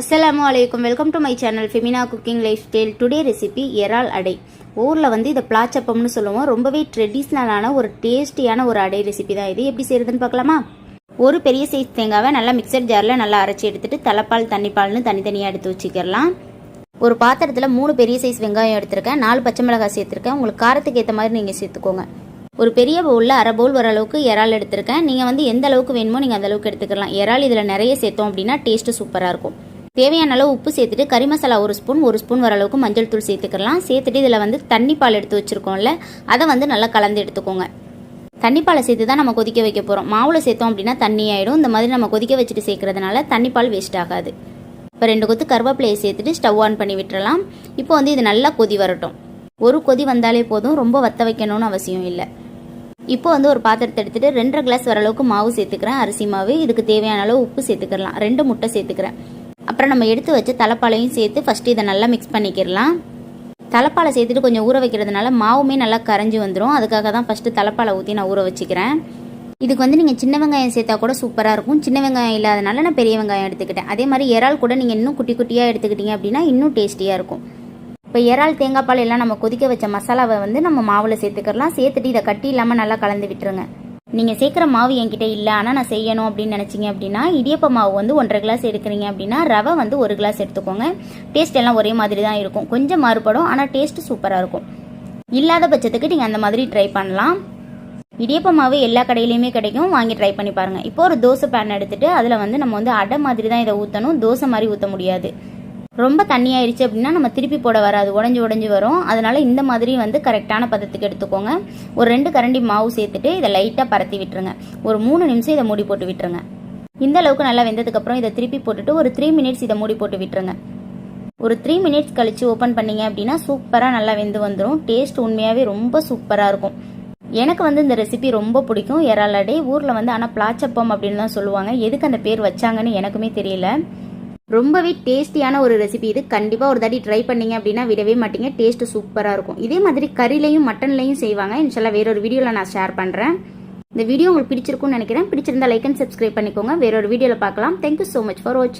அஸ்லாம் அலைக்கும் welcome to my channel Femina cooking life style today recipe எறால் அடை ஊரில் வந்து இதை பிளாச்சப்பம்னு சொல்லுவோம். ரொம்பவே ட்ரெடிஷ்னலான ஒரு டேஸ்டியான ஒரு அடை ரெசிபி தான் இது. எப்படி செய்யறதுன்னு பார்க்கலாமா? ஒரு பெரிய சைஸ் தேங்காவை நல்லா மிக்சர் ஜாரில் நல்லா அரைச்சி எடுத்துட்டு தலைப்பால் தண்ணிப்பால்னு தனித்தனியாக எடுத்து வச்சுக்கலாம் ஒரு பாத்திரத்தில் மூணு பெரிய சைஸ் வெங்காயம் எடுத்திருக்கேன். நாலு பச்சை மிளகாய் சேர்த்துருக்கேன். உங்களுக்கு காரத்துக்கு ஏற்ற மாதிரி நீங்கள் சேர்த்துக்கோங்க. ஒரு பெரிய பவுலில் அரை பவுல் வர அளவுக்கு இறால் எடுத்திருக்கேன். நீங்கள் வந்து எந்த அளவுக்கு வேணுமோ நீங்கள் அந்த அளவுக்கு எடுத்துக்கலாம். இறால் இதில் நிறைய சேர்த்தோம் அப்படின்னா டேஸ்ட்டு சூப்பராக இருக்கும். தேவையான அளவு உப்பு சேர்த்துட்டு கறி மசாலா ஒரு ஸ்பூன் ஒரு ஸ்பூன் வர அளவுக்கு மஞ்சள் தூள் சேர்த்துக்கலாம். சேர்த்துட்டு இதில் வந்து தண்ணி பால் எடுத்து வச்சுருக்கோம்ல அதை வந்து நல்லா கலந்து எடுத்துக்கோங்க. தண்ணி பாலை சேர்த்து தான் நம்ம கொதிக்க வைக்க போகிறோம் மாவில் சேர்த்தோம் அப்படின்னா தண்ணி ஆகிடும் இந்த மாதிரி நம்ம கொதிக்க வச்சுட்டு சேர்க்கறதுனால தண்ணி பால் வேஸ்ட் ஆகாது. இப்போ ரெண்டு கொத்து கருவேப்பிலையை சேர்த்துட்டு ஸ்டவ் ஆன் பண்ணி விட்டுறலாம். இப்போ வந்து இது நல்லா கொதி வரட்டும். ஒரு கொதி வந்தாலே போதும். ரொம்ப வத்த வைக்கணும்னு அவசியம் இல்லை. இப்போ வந்து ஒரு பாத்திரத்தை எடுத்துட்டு ரெண்டரை கிளாஸ் வர அளவுக்கு மாவு சேர்த்துக்கிறேன். அரிசி மாவு. இதுக்கு தேவையான அளவு உப்பு சேர்த்துக்கலாம். ரெண்டு முட்டை சேர்த்துக்கிறேன். அப்புறம் நம்ம எடுத்து வச்சு தலைப்பாலையும் சேர்த்து ஃபஸ்ட்டு இதை நல்லா மிக்ஸ் பண்ணிக்கிடலாம். தலைப்பாலை சேர்த்துட்டு கொஞ்சம் ஊற வைக்கிறதுனால மாவுமே நல்லா கரைஞ்சி வந்துடும் அதுக்காக தான் ஃபஸ்ட்டு தலைப்பாலை ஊற்றி நான் ஊற வச்சுக்கிறேன். இதுக்கு வந்து நீங்கள் சின்ன வெங்காயம் சேர்த்தா கூட சூப்பராக இருக்கும். சின்ன வெங்காயம் இல்லாதனால நான் பெரிய வெங்காயம் எடுத்துக்கிட்டேன். அதே மாதிரி இறால் கூட நீங்கள் இன்னும் குட்டி குட்டியாக எடுத்துக்கிட்டீங்க அப்படின்னா இன்னும் டேஸ்டியாக இருக்கும். இப்போ இறால் தேங்காய் பால் எல்லாம் நம்ம கொதிக்க வச்ச மசாலாவை வந்து நம்ம மாவில் சேர்த்துக்கலாம் சேர்த்துட்டு இதை கட்டி இல்லாமல் நல்லா கலந்து விட்டுருங்க. நீங்கள் சேர்க்குற மாவு என்கிட்ட இல்லை ஆனால் நான் செய்யணும் அப்படின்னு நினச்சிங்க அப்படின்னா இடியப்ப மாவு வந்து ஒன்றரை கிளாஸ் எடுக்கிறீங்க அப்படின்னா ரவை வந்து ஒரு கிளாஸ் எடுத்துக்கோங்க. டேஸ்ட் எல்லாம் ஒரே மாதிரி தான் இருக்கும். கொஞ்சம் மாறுபடும் ஆனால் டேஸ்ட்டு சூப்பராக இருக்கும். இல்லாத பட்சத்துக்கு நீங்கள் அந்த மாதிரி ட்ரை பண்ணலாம். இடியப்ப மாவு எல்லா கடையிலையுமே கிடைக்கும். வாங்கி ட்ரை பண்ணி பாருங்கள் இப்போ ஒரு தோசை பேன் எடுத்துகிட்டு அதில் வந்து நம்ம வந்து அடை மாதிரி தான் இதை ஊற்றணும் தோசை மாதிரி ஊற்ற முடியாது. ரொம்ப தண்ணி ஆயிடுச்சு அப்படின்னா நம்ம திருப்பி போட வராது. உடஞ்சி உடஞ்சி வரும். அதனால இந்த மாதிரி வந்து கரெக்டான பதத்துக்கு எடுத்துக்கோங்க. ஒரு ரெண்டு கரண்டி மாவு சேர்த்துட்டு இதை லைட்டாக பரத்தி விட்டுருங்க. ஒரு மூணு நிமிஷம் இதை மூடி போட்டு விட்டுருங்க. இந்த அளவுக்கு நல்லா வெந்ததுக்கப்புறம் இதை திருப்பி போட்டுட்டு ஒரு த்ரீ மினிட்ஸ் இதை மூடி போட்டு விட்டுருங்க. ஒரு த்ரீ மினிட்ஸ் கழிச்சு ஓப்பன் பண்ணீங்க அப்படின்னா சூப்பராக நல்லா வெந்து வந்துடும் டேஸ்ட் உண்மையாகவே ரொம்ப சூப்பராக இருக்கும். எனக்கு வந்து இந்த ரெசிபி ரொம்ப பிடிக்கும். எறாலடே ஊரில் வந்து ஆனால் பிளாச்சப்பம் அப்படின்னு தான் சொல்லுவாங்க. எதுக்கு அந்த பேர் வச்சாங்கன்னு எனக்குமே தெரியல. ரொம்பவே டேஸ்டியான ஒரு ரெசிபி இது கண்டிப்பாக ஒரு தாட்டி ட்ரை பண்ணீங்க அப்படின்னா விடவே மாட்டீங்க. டேஸ்ட் சூப்பராக இருக்கும். இதே மாதிரி கறிலையும் மட்டன்லையும் செய்வாங்க. இன்ஷால்லா வேறொரு வீடியோவில் நான் ஷேர் பண்ணுறேன் இந்த வீடியோ உங்களுக்கு பிடிச்சிருக்கும்னு நினைக்கிறேன். பிடிச்சிருந்தா லைக் அண்ட் சப்ஸ்கிரைப் பண்ணிக்கோங்க. வேறொரு வீடியோவில் பார்க்கலாம். தேங்க்யூ ஸோ மச் ஃபார் வாட்சிங்